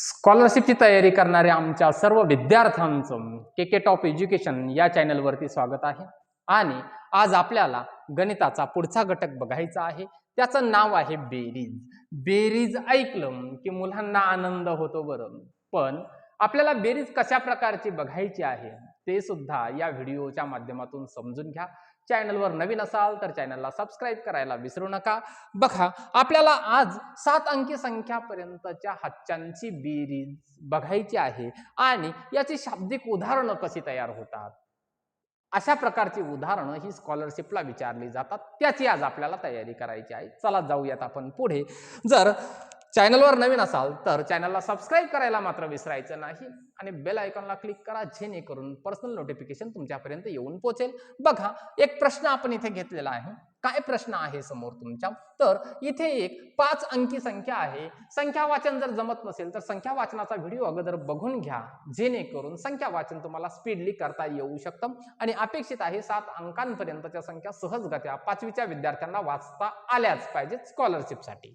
स्कॉलरशिपची तयारी करणाऱ्या आमच्या सर्व विद्यार्थ्यांचं के के टॉप एज्युकेशन या चॅनलवरती स्वागत आहे. आणि आज आपल्याला गणिताचा पुढचा घटक बघायचा आहे. त्याचं नाव आहे बेरीज. बेरीज ऐकलं की मुलांना आनंद होतो बरं. पण आपल्याला बेरीज कशा प्रकारची बघायची आहे ते सुद्धा या व्हिडिओच्या माध्यमातून समजून घ्या. चॅनलवर नवीन असाल तर चॅनलला सबस्क्राईब करायला विसरू नका. बघा आपल्याला आज सात अंकी संख्यापर्यंतच्या हच्चांची बेरीज बघायची आहे आणि याची शाब्दिक उदाहरणं कशी तयार होतात? अशा प्रकारची उदाहरणं ही स्कॉलरशिपला विचारली जातात. त्याची आज आपल्याला तयारी करायची आहे. चला जाऊयात आपण पुढे. जर चॅनलवर नवीन असाल तर चॅनलला सबस्क्राईब करायला मात्र विसरायचं नाही आणि बेल आयकॉनला क्लिक करा जेणेकरून पर्सनल नोटिफिकेशन तुमच्यापर्यंत येऊन पोहोचेल बघा एक प्रश्न आपण इथे घेतलेला आहे. काय प्रश्न आहे समोर तुमच्या? तर इथे एक पाच अंकी संख्या आहे. संख्या वाचन जर जमत नसेल तर संख्या वाचनाचा व्हिडिओ अगोदर बघून घ्या. जेणेकरून संख्या वाचन तुम्हाला स्पीडली करता येऊ शकतं आणि अपेक्षित आहे सात अंकांपर्यंतच्या संख्या सहजगत्या पाचवीच्या विद्यार्थ्यांना वाचता आल्याच पाहिजेत स्कॉलरशिपसाठी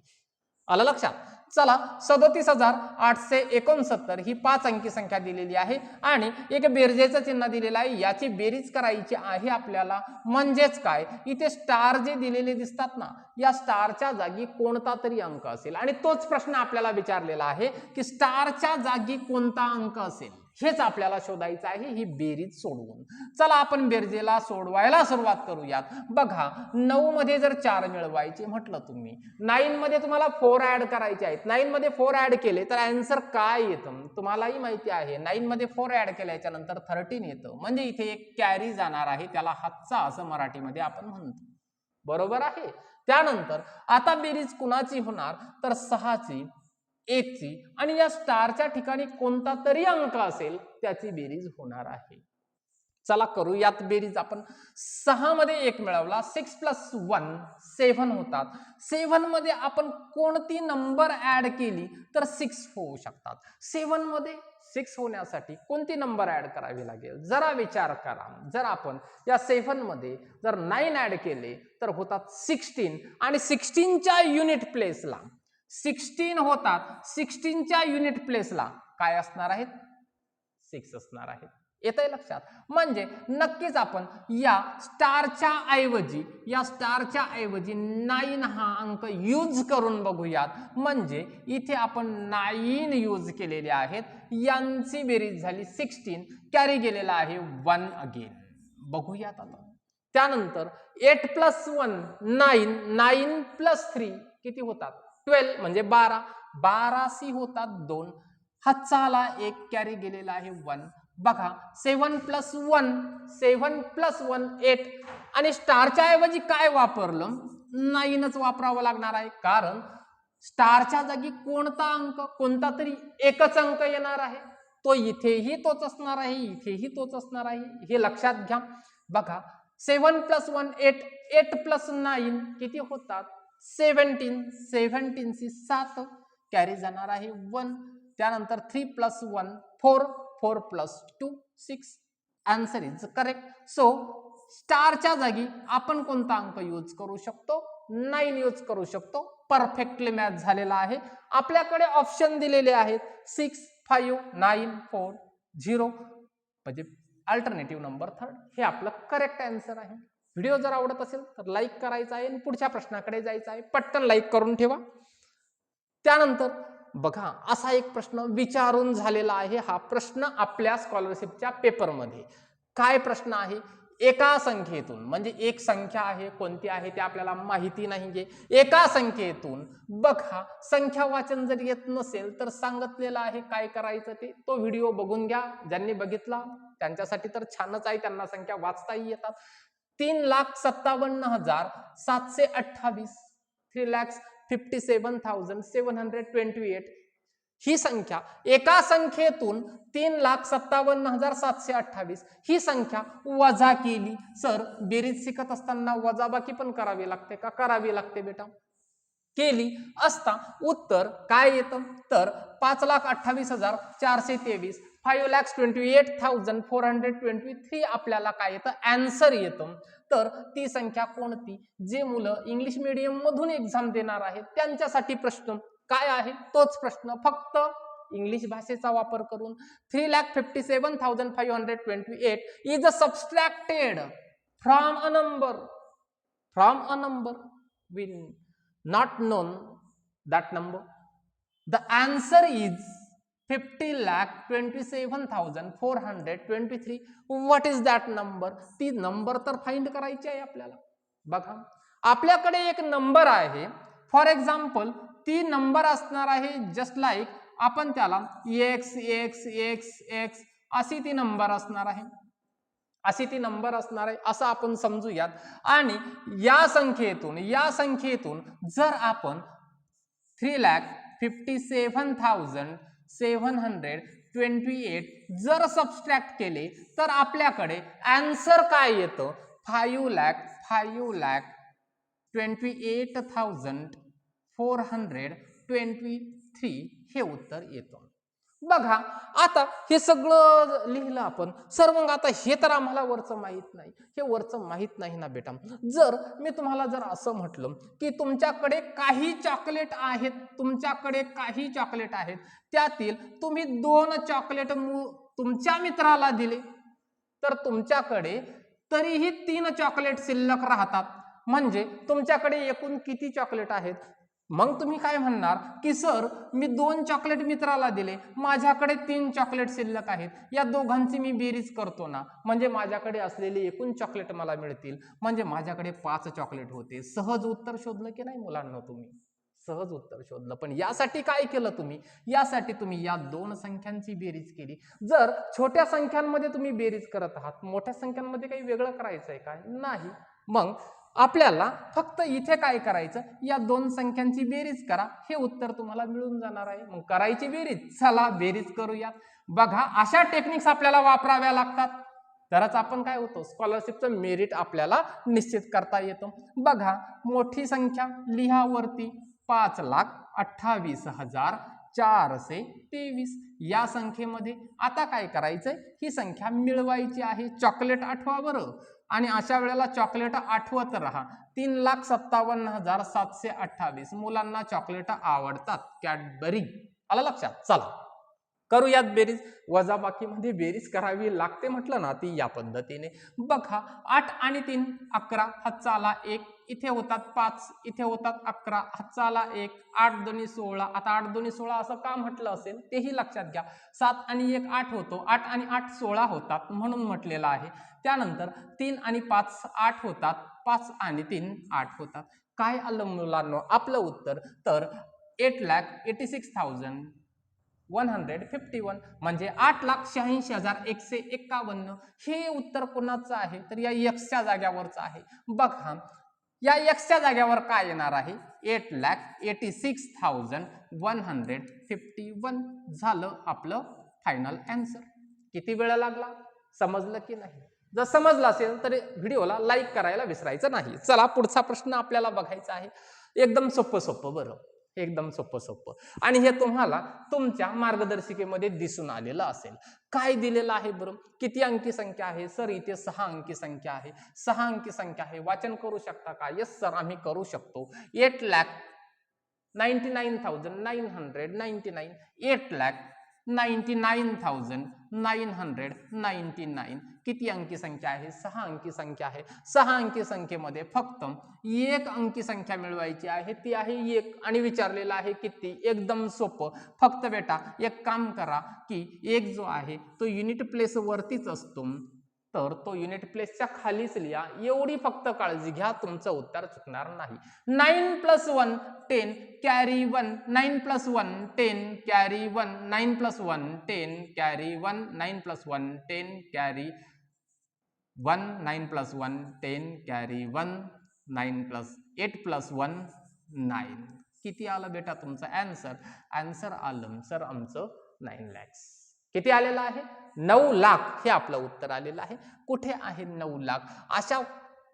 आलं लक्षात? चला सदोतीस हजार आठशे एकोणसत्तर ही पाच अंकी संख्या दिलेली आहे. आणि एक बेरजेचं चिन्ह दिलेलं आहे. याची बेरीज करायची आहे आपल्याला. म्हणजेच काय? इथे स्टार जे दिलेले दिसतात ना या स्टारच्या जागी कोणता तरी अंक असेल. आणि तोच प्रश्न आपल्याला विचारलेला आहे की स्टारच्या जागी कोणता अंक असेल? हेच आपल्याला शोधायचं आहे ही बेरीज सोडवून. चला आपण बेरजेला सोडवायला सुरुवात करूयात. बघा नऊ मध्ये जर चार मिळवायचे म्हटलं तुम्ही नाईन मध्ये तुम्हाला फोर ऍड करायचे आहेत. नाईनमध्ये फोर ॲड केले तर अँसर काय येतं? तुम्हालाही माहिती आहे. नाईनमध्ये फोर ॲड केल्याच्यानंतर थर्टीन येतं. म्हणजे इथे एक कॅरी जाणार आहे. त्याला हातचा असं मराठीमध्ये आपण म्हणतो. बरोबर आहे? त्यानंतर आता बेरीज कुणाची होणार? तर सहाची एकची आणि या स्टारच्या ठिकाणी कोणता तरी अंक असेल त्याची बेरीज होणार आहे. चला करू यात बेरीज. आपण सहा मध्ये एक मिळवला. सिक्स प्लस वन सेव्हन होतात. सेव्हनमध्ये आपण कोणती नंबर ऍड केली तर सिक्स होऊ शकतात. सेव्हनमध्ये सिक्स होण्यासाठी कोणती नंबर ऍड करावी लागेल? जरा विचार करा. जर आपण या सेव्हनमध्ये जर नाईन ऍड केले तर होतात सिक्स्टीन आणि सिक्स्टीनच्या युनिट प्लेसला सिक्स्टीन होतात. सिक्स्टीनच्या युनिट प्लेसला काय असणार आहेत? सिक्स असणार आहेत. येत आहे लक्षात. म्हणजे नक्कीच आपण या स्टारच्या ऐवजी या स्टारच्या ऐवजी नाईन हा अंक यूज करून बघूयात. म्हणजे इथे आपण नाईन यूज केलेले आहेत. यांची बेरीज झाली सिक्स्टीन कॅरी गेलेला आहे वन अगेन. बघूयात आता. त्यानंतर eight plus one nine nine plus three किती होतात? ट्वेल्व म्हणजे बारा. बारा सी होतात दोन. हातचाला एक कॅरी गेलेला आहे वन. बघा seven plus one seven plus one eight. आणि स्टारच्या ऐवजी काय वापरलं? नाईनच वापरावं लागणार आहे. कारण स्टारच्या जागी कोणता अंक कोणता तरी एकच अंक येणार आहे. तो इथेही तोच असणार आहे इथेही तोच असणार आहे. हे लक्षात घ्या. बघा seven plus one eight eight plus nine किती होतात? सेव्हन्टीन सेव्हन्टीनची सात कॅरी जाणार आहे वन. त्यानंतर three plus one four. Four plus two six. Answer is correct so स्टारच्या जागी आपण कोणता अंक यूज करू शकतो? नाईन यूज करू शकतो. परफेक्टली मॅच झालेला आहे. आपल्याकडे ऑप्शन दिलेले आहेत. Six five nine four zero म्हणजे अल्टरनेटिव्ह नंबर थर्ड हे आपलं करेक्ट आन्सर आहे. व्हिडिओ जर आवडत असेल तर लाईक करायचा आहे आणि पुढच्या प्रश्नाकडे जायचं आहे. पटकन लाईक करून ठेवा. त्यानंतर बघा असा एक प्रश्न विचारून झालेला आहे. हा प्रश्न आपल्या स्कॉलरशिपच्या पेपरमध्ये काय प्रश्न आहे? एका संख्येतून. म्हणजे एक संख्या आहे कोणती आहे ते आपल्याला माहिती नाहीये. एका संख्येतून बघा संख्या वाचन जर येत नसेल तर सांगितलेलं आहे काय करायचं ते तो व्हिडिओ बघून घ्या. ज्यांनी बघितला त्यांच्यासाठी तर छानच आहे. त्यांना संख्या वाचताही येतात. तीन लाख सत्तावन्न हजार सातशे अठ्ठावीस three lakhs fifty seven thousand seven hundred twenty eight ही संख्या एका संख्येतून तीन लाख सत्तावन्न हजार सातशे अठ्ठावीस. ही संख्या वजा केली. सर बेरीज शिकत असताना वजाबाकी पण करावी लागते का? करावी लागते बेटा. केली. असता उत्तर काय येतं? तर पाच लाख अठ्ठावीस हजार चारशे तेवीस. Five lakhs twenty eight thousand four hundred twenty three आपल्याला काय येतं? अँसर येतं. तर ती संख्या कोणती? जे मुलं इंग्लिश मिडियम मधून एक्झाम देणार आहेत त्यांच्यासाठी प्रश्न काय आहे? तोच प्रश्न. फक्त इंग्लिश भाषेचा वापर करून three lakh fifty seven thousand five hundred twenty eight is a subtracted from a number from a number when not known that number the we is fifty lakh twenty seven thousand four hundred twenty three what is that number ती number तर find करायची आहे आपल्याला. बघा. आपल्याकडे एक number आहे. For example ती नंबर असणार आहे जस्ट लाईक आपण त्याला एक्स एक्स एक्स एक्स अशी ती नंबर असणार आहे. अशी ती नंबर असणार आहे. असं आपण समजूयात. आणि या संख्येतून या संख्येतून जर आपण three lakh fifty seven thousand seven hundred twenty eight जर सबस्ट्रॅक्ट केले तर आपल्याकडे ॲन्सर काय येतं? Five lakh five lakh twenty eight thousand four hundred twenty three हे उत्तर येतं. बघा आता हे सगळं लिहिलं आपण सर मग आता हे तर आम्हाला वरचं माहीत नाही. हे वरचं माहीत नाही ना बेटा. जर मी तुम्हाला जर असं म्हटलं की तुमच्याकडे काही चॉकलेट आहेत तुमच्याकडे काही चॉकलेट आहेत त्यातील तुम्ही दोन चॉकलेट तुमच्या मित्राला दिले तर तुमच्याकडे तरीही तीन चॉकलेट शिल्लक राहतात. म्हणजे तुमच्याकडे एकूण किती चॉकलेट आहेत? मग तुम्ही काय म्हणणार? की सर मी दोन चॉकलेट मित्राला दिले. माझ्याकडे तीन चॉकलेट शिल्लक आहेत. या दोघांची मी बेरीज करतो ना. म्हणजे माझ्याकडे असलेले एकूण चॉकलेट मला मिळतील. म्हणजे माझ्याकडे पाच चॉकलेट होते. सहज उत्तर शोधलं की नाही मुलांना तुम्ही? सहज उत्तर शोधलं. पण यासाठी काय केलं तुम्ही? यासाठी तुम्ही या दोन संख्यांची बेरीज केली. जर छोट्या संख्यांमध्ये तुम्ही बेरीज करत आहात मोठ्या संख्यांमध्ये काही वेगळं करायचं आहे का नाही. मग आपल्याला फक्त इथे काय करायचं? या दोन संख्यांची बेरीज करा. हे उत्तर तुम्हाला मिळून जाणार आहे. मग करायची बेरीज. चला बेरीज करूयात बघा अशा टेक्निक्स आपल्याला वापराव्या लागतात. तरच आपण काय होतो? स्कॉलरशिपचं मेरिट आपल्याला निश्चित करता येतो. बघा मोठी संख्या लिहावरती पाच लाख अठ्ठावीस हजार चारशे तेवीस. या संख्येमध्ये आता काय करायचंय? ही संख्या मिळवायची आहे. चॉकलेट आठवा बरं. आणि अशा वेळेला चॉकलेट आठवत राहा. तीन लाख सत्तावन्न हजार सातशे अठ्ठावीस मुलांना चॉकलेट आवडतात. कॅडबरी आलं लक्षात? चला. करूयात बेरीज. वजाबाकीमध्ये बेरीज करावी लागते म्हटलं ना ती या पद्धतीने. बघा आठ आणि तीन अकरा हातचा आला एक इथे होतात पाच इथे होतात अकरा हातचा आला एक आठ दोन्ही सोळा. आता आठ दोन्ही सोळा असं का म्हटलं असेल? तेही लक्षात घ्या. सात आणि एक आठ होतो. आठ आणि आठ सोळा होतात म्हणून म्हटलेलं आहे. त्यानंतर तीन आणि पाच आठ होतात. पाच आणि तीन आठ होतात. काय आलं मुलांना? आपलं उत्तर तर eight lakh eighty six thousand one hundred fifty one म्हणजे आठ लाख शहाऐंशी हजार एकशे एक्कावन्न. हे उत्तर कोणाचं आहे? तर या एक्सच्या जाग्यावरचं आहे. बघा या एक्सच्या जाग्यावर काय येणार आहे? Eight lakh eighty six thousand one hundred fifty one झालं आपलं फायनल अँसर किती वेळ लागला? समजलं की नाही? जर समजलं असेल तर व्हिडिओला लाईक करायला विसरायचं नाही. चला पुढचा प्रश्न आपल्याला बघायचा आहे. एकदम सोपं सोपं बरं. एकदम सोपं सोपं. आणि हे तुम्हाला तुमच्या मार्गदर्शिकेमध्ये दिसून आलेलं असेल. काय दिलेलं आहे बरं? किती अंकी संख्या आहे? सर इथे सहा अंकी संख्या आहे. सहा अंकी संख्या आहे. वाचन करू शकता का? येस सर आम्ही करू शकतो. Eight lakh ninety nine thousand nine hundred ninety nine eight lakh ninety nine thousand nine hundred ninety nine. किती अंकी संख्या आहे? सहा अंकी संख्या आहे. सहा अंकी संख्येमध्ये फक्त एक अंकी संख्या मिळवायची आहे. ती आहे एक. आणि विचारलेलं आहे किती? एकदम सोपं. फक्त बेटा एक काम करा की एक जो आहे तो युनिट प्लेस वरतीच असतो. तर तो युनिट प्लेसच्या खालीच लिहा. एवढी फक्त काळजी घ्या तुमचं उत्तर चुकणार नाही. Nine plus one ten carry one nine plus one ten carry one nine plus one ten carry one nine plus one ten carry one nine plus one ten carry one nine plus eight plus one nine किती आलं बेटा तुमचं? Answer answer आलं. Sir आमचं nine lakhs किती आलेलं आहे? नऊ लाख हे आपलं उत्तर आलेलं आहे. कुठे आहे नऊ लाख? अशा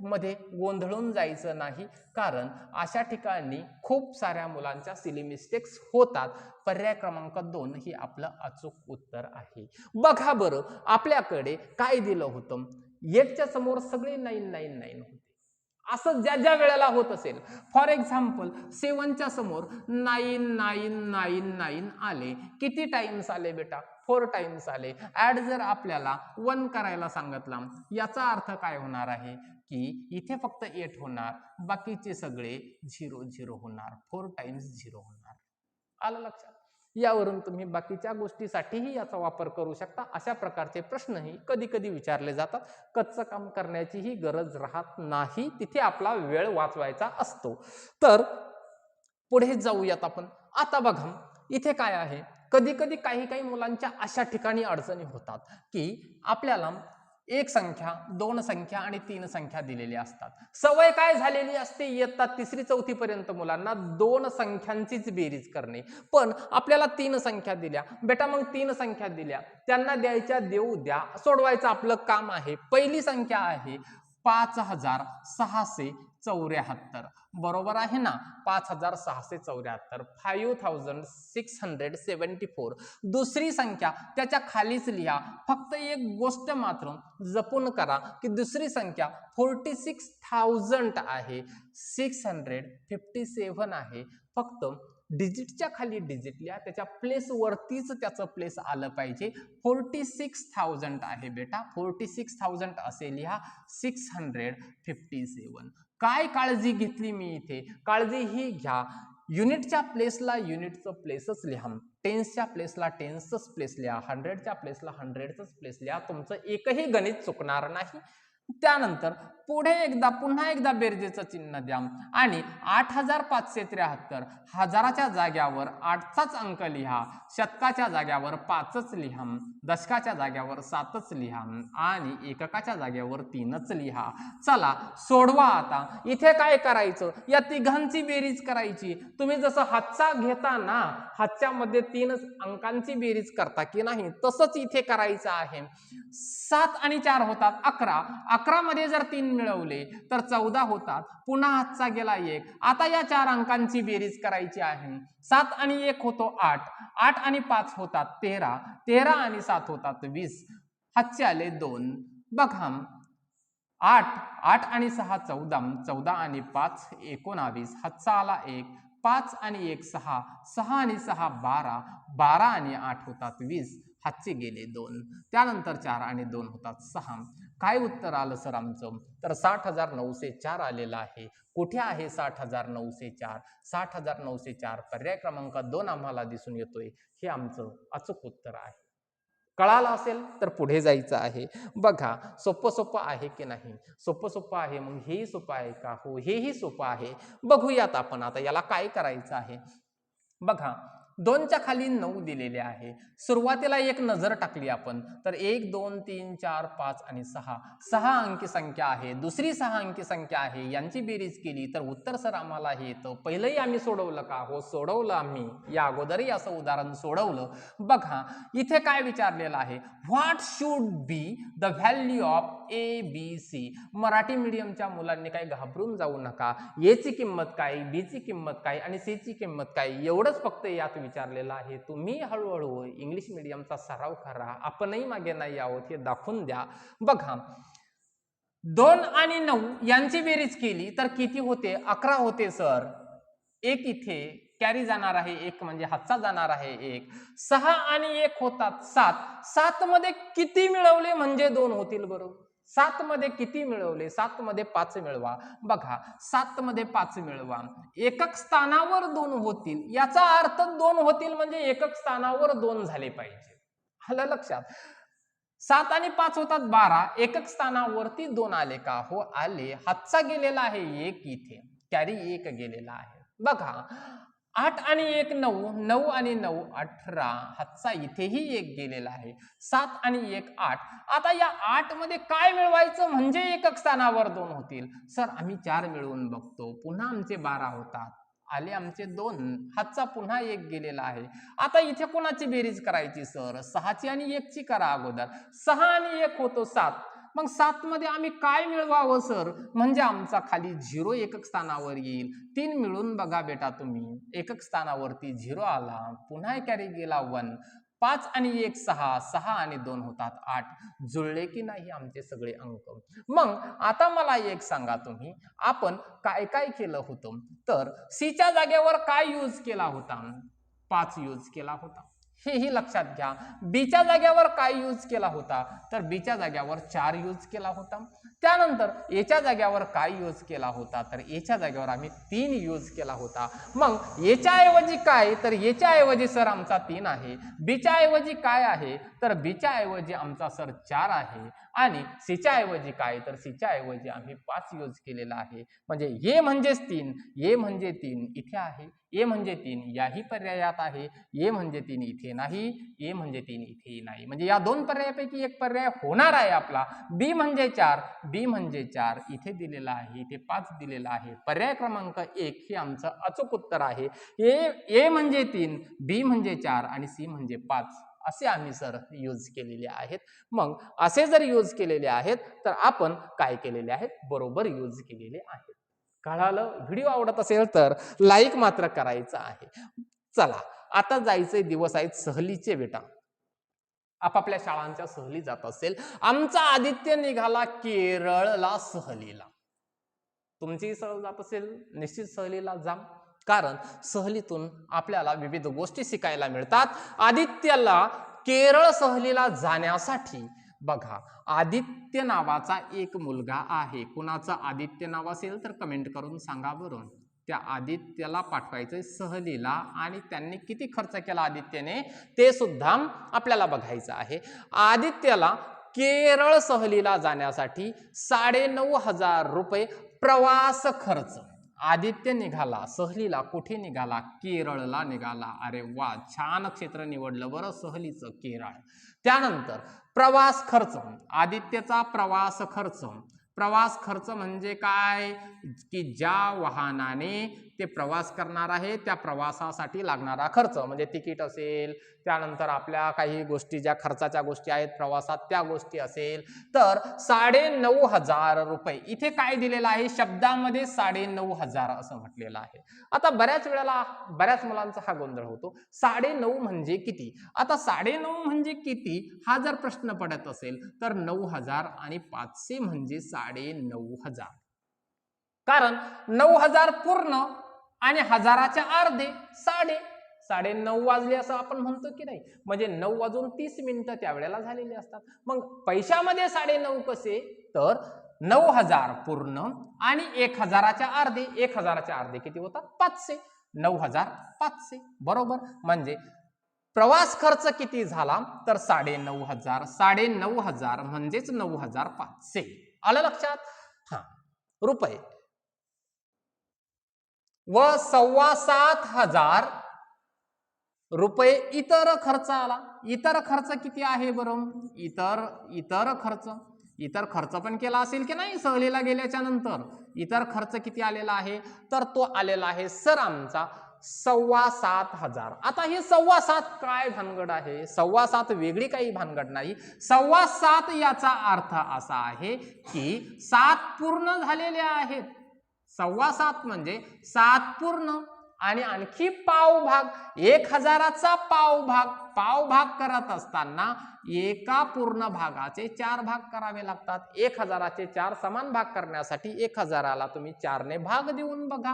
मध्ये गोंधळून जायचं नाही. कारण अशा ठिकाणी खूप साऱ्या मुलांच्या सिली मिस्टेक्स होतात. पर्याय क्रमांक दोन ही आपलं अचूक उत्तर आहे. बघा बरं आपल्याकडे काय दिलं होतं? एकच्या समोर सगळे नाईन नाईन नाईन होते. असं ज्या ज्या वेळेला होत असेल. फॉर एक्झाम्पल सेवनच्या समोर नाईन नाईन नाईन नाईन आले. किती टाइम्स आले बेटा? फोर टाइम्स आले. ॲड जर आपल्याला वन करायला सांगितला याचा अर्थ काय होणार आहे? की इथे फक्त एट होणार बाकीचे सगळे झिरो झिरो होणार. फोर टाइम्स झिरो होणार. आलं लक्षात? यावरून तुम्ही बाकीच्या गोष्टीसाठीही याचा वापर करू शकता. अशा प्रकारचे प्रश्नही कधी कधी विचारले जातात. कच्चं काम करण्याचीही गरज राहत नाही. तिथे आपला वेळ वाचवायचा असतो. तर पुढे जाऊयात आपण. आता बघा इथे काय आहे? कधी कधी काही काही मुलांच्या अशा ठिकाणी अडचणी होतात की आपल्याला एक संख्या दोन संख्या आणि तीन संख्या दिलेल्या असतात. सवय काय झालेली असते? इयत्ता तिसरी चौथी पर्यंत मुलांना दोन संख्यांचीच बेरीज करणे. पण आपल्याला तीन संख्या दिल्या. बेटा मग तीन संख्या दिल्या. त्यांना द्यायच्या देऊ द्या. सोडवायचं आपलं काम आहे. पहिली संख्या आहे पाच हजार सहाशे चौऱ्याहत्तर. बरोबर आहे ना? पाच हजार सहाशे चौऱ्याहत्तर. Five thousand six hundred seventy four दुसरी संख्या त्याच्या खालीच लिहा. फक्त एक गोष्ट मात्र जपून करा की दुसरी संख्या फोर्टी सिक्स थाउजंड आहे. सिक्स हंड्रेड फिफ्टी सेव्हन आहे. फक्त डिजिटच्या खाली डिजिट लिहा त्याच्या प्लेसवरतीच त्याचं प्लेस आलं पाहिजे. फोर्टी सिक्स थाउजंड आहे बेटा. फोर्टी सिक्स थाउजंड असे लिहा. सिक्स हंड्रेड फिफ्टी सेवन काय काळजी घेतली मी इथे? काळजी ही घ्या. युनिटच्या प्लेसला युनिटचं प्लेसच लिहा. टेन्सच्या प्लेसला टेन्सच प्लेस लिहा. हंड्रेडच्या प्लेसला हंड्रेडचंच प्लेस लिहा. तुमचं एकही गणित चुकणार नाही. त्यानंतर पुढे एकदा पुन्हा एकदा बेरजेचं चिन्ह द्या. आणि आठ हजार पाचशे त्र्याहत्तर हजाराच्या जाग्यावर आठचाच अंक लिहा शतकाच्या जाग्यावर पाचच लिहा दशकाच्या जाग्यावर सातच लिहा आणि एककाच्या जाग्यावर तीनच लिहा. चला सोडवा आता. इथे काय करायचं? या तिघांची बेरीज करायची. तुम्ही जसं हातचा घेता ना हातच्यामध्ये तीन अंकांची बेरीज करता की नाही तसंच इथे करायचं आहे. सात आणि चार होतात अकरा. अकरामध्ये जर तीन मिळवले. तर चौदा होतात. पुन्हा हातचा गेला एक. आता या चार अंकांची बेरीज करायची आहे. सात आणि एक होतो आठ. आठ आणि पाच होतात तेरा. तेरा आणि सात होतात वीस. हातचे आले दोन. बघा आठ. आठ आणि सहा चौदा. चौदा आणि पाच एकोणावीस. हातचा आला एक. पाच आणि एक सहा. सहा आणि सहा बारा. बारा आणि आठ होतात वीस. हातचे गेले दोन. त्यानंतर चार आणि दोन होतात सहा. काय उत्तर आलं सर आमचं? तर साठ हजार नऊशे चार आलेलं आहे. कुठे आहे साठ हजार नऊशे चार? साठ हजार नऊशे चार पर्याय क्रमांक दोन आम्हाला दिसून येतोय. हे आमचं अचूक उत्तर आहे. कळालं असेल तर पुढे जायचं आहे. बघा सोपं सोपं आहे की नाही? सोपं सोपं आहे मग हेही सोपं आहे का? हो हेही सोपं आहे. बघूयात आपण आता याला काय करायचं आहे. बघा दोनच्या खाली नऊ दिलेले आहे. सुरुवातीला एक नजर टाकली आपण. तर एक दोन तीन चार पाच आणि सहा. सहा अंकी संख्या आहे. दुसरी सहा अंकी संख्या आहे. यांची बेरीज केली तर उत्तर सर आम्हाला हे येतं. पहिलंही आम्ही सोडवलं का? हो सोडवलं आम्ही. या अगोदरही असं उदाहरण सोडवलं. बघा इथे काय विचारलेलं आहे? What should be the value of A B C Marathi मीडियमच्या मुलांनी काही घाबरून जाऊ नका. एची किंमत काय? बीची किंमत काय? आणि सीची किंमत काय? एवढंच फक्त यात विचारलेला आहे तुम्ही हळूहळू इंग्लिश मीडियमचा सराव करा आपणही मागे नाही आहोत हे दाखवून द्या. बघा दोन आणि नऊ यांची बेरीज केली तर किती होते? अकरा होते सर. एक इथे कॅरी जाणार आहे एक म्हणजे हातचा जाणार आहे एक. सहा आणि एक होतात सात. सात मध्ये किती मिळवले म्हणजे दोन होतील बरोबर सात मध्ये किती मिळवले? सात मध्ये पाच मिळवा. बघा सात मध्ये पाच मिळवा. एकक स्थानावर दोन होतील. याचा अर्थ दोन होतील म्हणजे एकक स्थानावर दोन झाले पाहिजे. आलं लक्षात? सात आणि पाच होतात बारा. एकक स्थानावरती दोन आले का? हो आले. हातचा गेलेला आहे एक इथे. कॅरी एक गेलेला आहे. बघा आठ आणि एक नऊ नऊ आणि नऊ अठरा हातचा इथेही एक गेलेला आहे. सात आणि एक आठ. आता या आठमध्ये काय मिळवायचं म्हणजे एकक स्थानावर दोन होतील. सर आम्ही चार मिळवून बघतो. पुन्हा आमचे बारा होतात. आले आमचे दोन. हातचा पुन्हा एक गेलेला आहे. आता इथे कोणाची बेरीज करायची सर? सहाची आणि एकची करा अगोदर. सहा आणि एक होतो सात. मग सातमध्ये आम्ही काय मिळवावं सर? म्हणजे आमचा खाली झिरो एकक स्थानावर येईल. तीन मिळून बघा बेटा तुम्ही. एकक स्थानावरती झिरो आला पुन्हा कॅरी गेला वन. पाच आणि एक सहा सहा आणि दोन होतात आठ. जुळले की नाही आमचे सगळे अंक? मग आता मला एक सांगा तुम्ही. आपण काय काय केलं होतं? तर सीच्या जागेवर काय यूज केला होता? पाच यूज केला होता. हेही लक्षात घ्या. बीच्या जाग्यावर काय यूज केला होता? तर बीच्या जाग्यावर चार यूज केला होता. त्यानंतर याच्या जाग्यावर काय यूज केला होता? तर याच्या जाग्यावर आम्ही तीन यूज केला होता. मग याच्या ऐवजी काय? तर याच्या ऐवजी सर आमचा तीन आहे. बीच्या ऐवजी काय आहे? तर बीच्या ऐवजी आमचा सर चार आहे. आणि सीच्या ऐवजी काय? तर सीच्या ऐवजी आम्ही पाच यूज केलेला आहे. म्हणजे ये म्हणजेच तीन ये म्हणजे तीन इथे आहे ए म्हणजे तीन याही पर्यायात आहे ए म्हणजे तीन इथे नाही ए म्हणजे तीन इथे नाही. म्हणजे या दोन पर्यायापैकी एक पर्याय होणार आहे आपला. बी म्हणजे चार बी म्हणजे चार इथे दिलेला आहे इथे पाच दिलेला आहे. पर्याय क्रमांक एक हे आमचं अचूक उत्तर आहे. ए ए म्हणजे तीन बी म्हणजे चार आणि सी म्हणजे पाच. असे आम्ही सर यूज केलेले आहेत. मग असे जर यूज केलेले आहेत तर आपण काय केलेले आहेत? बरोबर यूज केलेले आहेत. कळालं? व्हिडिओ आवडत असेल तर लाईक मात्र करायचं आहे. चला आता जायचे दिवस आहेत सहलीचे बेटा आपापल्या शाळांच्या सहली जात असेल. आमचा आदित्य निघाला केरळला सहलीला. तुमची सहल जात असेल निश्चित सहलीला जा. कारण सहलीतून आपल्याला विविध गोष्टी शिकायला मिळतात. आदित्यला केरळ सहलीला जाण्यासाठी बघा आदित्य नावाचा एक मुलगा आहे. कुणाचा आदित्य नाव असेल तर कमेंट करून सांगा बरं त्या आदित्यला पाठवायचंय सहलीला आणि त्यांनी किती खर्च केला आदित्यने ते सुद्धा आपल्याला बघायचं आहे. आदित्यला केरळ सहलीला जाण्यासाठी साडेनऊ हजार रुपये प्रवास खर्च. आदित्य निघाला सहलीला कुठे निघाला? केरळला निघाला. अरे वा छान क्षेत्र निवडलं बरं सहलीचं केरळ. त्यानंतर प्रवास खर्च. आदित्यचा प्रवास खर्च. प्रवास खर्च म्हणजे काय? की ज्या वाहनाने ते प्रवास करणार आहे त्या प्रवासासाठी लागणारा खर्च. म्हणजे तिकीट असेल त्यानंतर आपल्या काही गोष्टी ज्या खर्चाच्या गोष्टी आहेत प्रवासात त्या गोष्टी असेल तर साडे नऊ हजार रुपये. इथे काय दिलेलं आहे? शब्दामध्ये साडे नऊ हजार असं म्हटलेलं आहे. आता बऱ्याच वेळेला बऱ्याच मुलांचा हा गोंधळ होतो. साडे नऊ म्हणजे किती? आता साडे नऊ म्हणजे किती? हा जर प्रश्न पडत असेल तर नऊ हजार आणि पाचशे म्हणजे साडे नऊ हजार. कारण नऊ हजार पूर्ण आणि हजाराच्या अर्धे साडे साडे नऊ वाजले असं आपण म्हणतो की नाही? म्हणजे नऊ वाजून तीस मिनिटं त्यावेळेला झालेली असतात. मग पैशामध्ये साडे नऊ कसे? तर नऊ हजार पूर्ण आणि एक हजाराच्या अर्धे एक हजाराच्या अर्धे किती होतात? पाचशे. नऊ हजार पाचशे. बरोबर? म्हणजे प्रवास खर्च किती झाला? तर साडे नऊ हजार साडे नऊ हजार म्हणजेच नऊ हजार पाचशे. आलं लक्षात? हा. रुपये. व सव्वा सात हजार रुपये इतर खर्च आला इतर खर्च किती आहे बरं? इतर इतर खर्च. इतर खर्च पण केला असेल की नाही? सहलीला गेल्याच्यानंतर. इतर खर्च किती आलेला आहे? तर तो आलेला आहे सर आमचा सव्वा सात हजार. आता हे सव्वा सात काय भानगड आहे? सव्वा सात वेगळी काही भानगड नाही. सव्वा सात याचा अर्थ असा आहे की सात पूर्ण झालेले आहेत. सव्वा सात म्हणजे सात पूर्ण आणि आणखी पाव भाग एक हजाराचा पाव भाग. पाव भाग करत असताना एका पूर्ण भागाचे चार भाग करावे लागतात. एक हजाराचे चार समान भाग करण्यासाठी एक हजाराला तुम्ही चारने भाग देऊन बघा.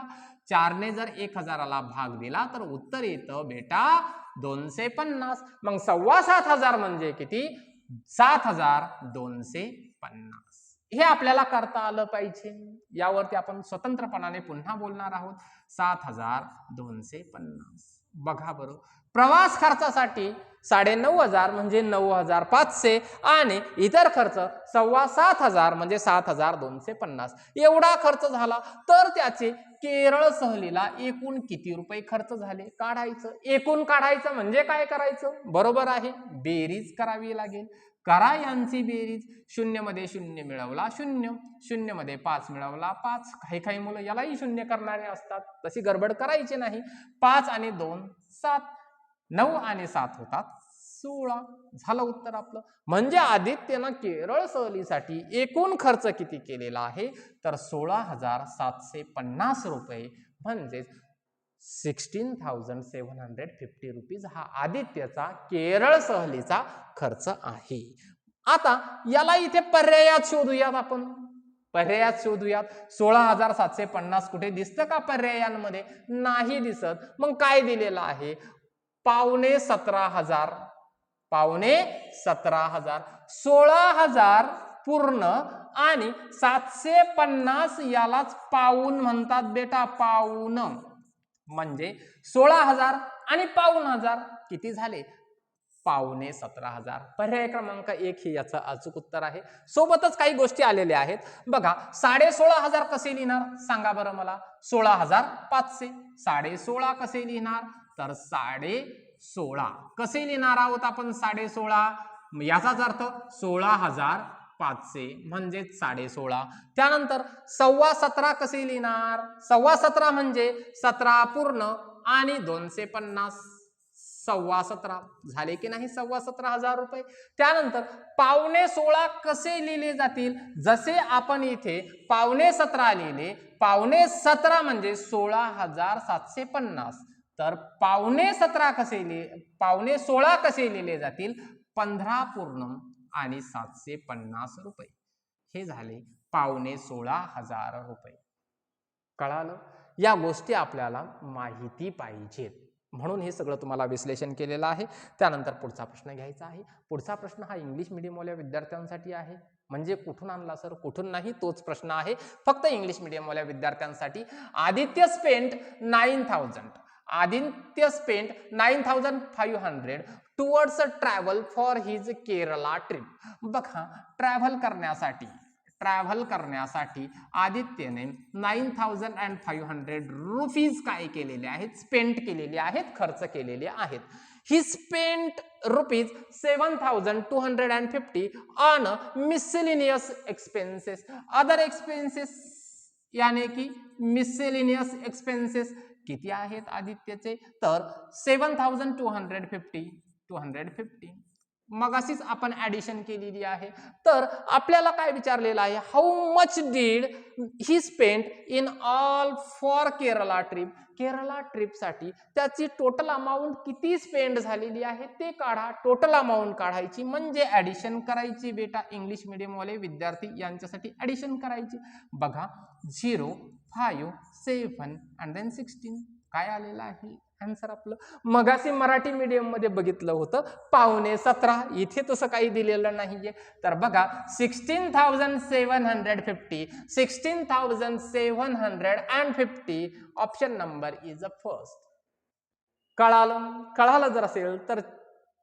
चारने जर एक हजाराला भाग दिला तर उत्तर येतं बेटा दोनशे पन्नास. मग सव्वा सात हजार म्हणजे किती? सात हजार दोनशे पन्नास. हे आपल्याला करता आलं पाहिजे. यावरती आपण स्वतंत्रपणाने पुन्हा बोलणार आहोत. सात हजार दोनशे पन्नास. बघा बरं. प्रवास खर्चासाठी साडे नऊ हजार म्हणजे नऊ हजार पाचशे आणि इतर खर्च सव्वा सात हजार म्हणजे सात हजार दोनशे पन्नास. एवढा खर्च झाला तर त्याचे केरळ सहलीला एकूण किती रुपये खर्च झाले? काढायचं. एकूण काढायचं म्हणजे काय करायचं? बरोबर आहे. बेरीज करावी लागेल. करा यांची बेरीज. शून्यमध्ये शून्य मिळवला शून्य. शून्यमध्ये पाच मिळवला पाच. काही काही मुलं यालाही शून्य करणारे असतात. तशी गडबड करायची नाही. पाच आणि दोन सात. नऊ आणि सात होतात. सोळा. झालं उत्तर आपलं. म्हणजे आदित्यनं केरळ सहलीसाठी एकूण खर्च किती केलेला आहे? तर सोळा हजार सातशे पन्नास रुपये. म्हणजेच sixteen thousand seven hundred fifty rupees हा आदित्यचा केरळ सहलीचा खर्च आहे. आता याला इथे पर्यायात शोधूयात आपण. पर्यायात शोधूयात. सोळा हजार सातशे पन्नास कुठे दिसतं का पर्यायांमध्ये? नाही दिसत. मग काय दिलेलं आहे? पावणे सतरा हजार. पावणे सतरा हजार. सोळा हजार पूर्ण आणि सातशे पन्नास यालाच पाऊन म्हणतात बेटा पाऊन. म्हणजे सोळा हजार आणि पाऊन हजार. किती झाले? पावणे सतरा हजार. पर्याय क्रमांक एक हे याचं अचूक उत्तर आहे. सोबतच काही गोष्टी आलेल्या आहेत. बघा साडे सोळा हजार कसे लिहिणार? सांगा बरं मला. सोळा हजार पाचशे. साडे सोळा कसे लिहिणार? तर साडे सोळा. कसे लिहिणार आहोत आपण साडे सोळा? याचाच अर्थ सोळा हजार पाचशे म्हणजेच साडे सोळा त्यानंतर सव्वा सतरा कसे लिहिणार? सव्वा सतरा म्हणजे सतरा पूर्ण आणि दोनशे पन्नास. सव्वा सतरा. झाले की नाही सव्वा सतरा हजार रुपये? त्यानंतर पावणे सोळा कसे लिहिले जातील? जसे आपण इथे पावणे सतरा लिहिले पावणे सतरा म्हणजे सोळा हजार सातशे पन्नास. तर पावणे सतरा कसे लिहि पावणे सोळा कसे लिहिले जातील? पंधरा पूर्ण. आणि सातशे पन्नास रुपये. हे झाले पावणे सोळा हजार रुपये. कळालं? या गोष्टी आपल्याला माहिती पाहिजेत. म्हणून हे सगळं तुम्हाला विश्लेषण केलेलं आहे. त्यानंतर पुढचा प्रश्न घ्यायचा आहे. पुढचा प्रश्न हा इंग्लिश मिडियमवाल्या विद्यार्थ्यांसाठी आहे. म्हणजे कुठून आणला सर कुठून नाही? तोच प्रश्न आहे. फक्त इंग्लिश मिडियमवाल्या विद्यार्थ्यांसाठी Aditya spent nine thousand Aditya spent nine thousand five hundred towards travel for his Kerala trip बघा ट्रॅव्हल करण्यासाठी ट्रॅव्हल करण्यासाठी आदित्यने nine thousand and five hundred rupees काय केलेले आहेत? स्पेंट केलेले आहेत खर्च केलेले आहेत. He spent rupees seven thousand two hundred and fifty on miscellaneous expenses other expenses याने की मिसेलिनियस एक्सपेन्सेस किती आहेत आदित्यचे? तर seven thousand two hundred fifty two hundred fifty मग अशीच आपण ऍडिशन केलेली आहे. तर आपल्याला काय विचारलेलं आहे? How much did he spend in all for Kerala trip Kerala ट्रिपसाठी त्याची टोटल अमाऊंट किती स्पेंड झालेली आहे ते काढा. टोटल अमाऊंट काढायची म्हणजे ॲडिशन करायची बेटा. इंग्लिश मिडियमवाले विद्यार्थी यांच्यासाठी ॲडिशन करायची. बघा zero five seven and then sixteen काय आलेलं आहे? आन्सर आपलं. मगाशी मराठी मीडियममध्ये बघितलं होतं पावणे सतरा इथे तसं काही दिलेलं नाहीये. तर बघा sixteen thousand seven hundred fifty sixteen thousand seven hundred and fifty option number is a first कळालं? कळालं जर असेल तर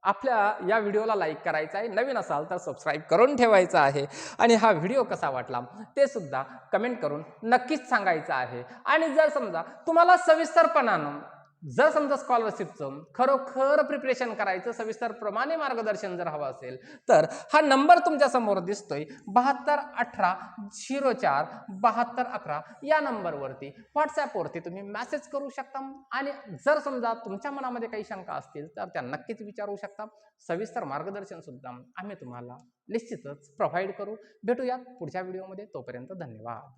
आपल्या या व्हिडिओला लाईक करायचा आहे. नवीन असाल तर सबस्क्राईब करून ठेवायचं आहे. आणि हा व्हिडिओ कसा वाटला ते सुद्धा कमेंट करून नक्कीच सांगायचं आहे. आणि जर समजा तुम्हाला सविस्तरपणानं जर समजा स्कॉलरशिपचं खरोखर प्रिपरेशन करायचं सविस्तर प्रमाणे मार्गदर्शन जर हवं असेल तर हा नंबर तुमच्यासमोर दिसतोय. बहात्तर अठरा झिरो चार बहात्तर अकरा या नंबरवरती व्हॉट्सॲपवरती तुम्ही मॅसेज करू शकता. आणि जर समजा तुमच्या मनामध्ये काही शंका असतील तर त्या नक्कीच विचारू शकता. सविस्तर मार्गदर्शन सुद्धा आम्ही तुम्हाला निश्चितच प्रोव्हाइड करू. भेटूयात पुढच्या व्हिडिओमध्ये तोपर्यंत धन्यवाद.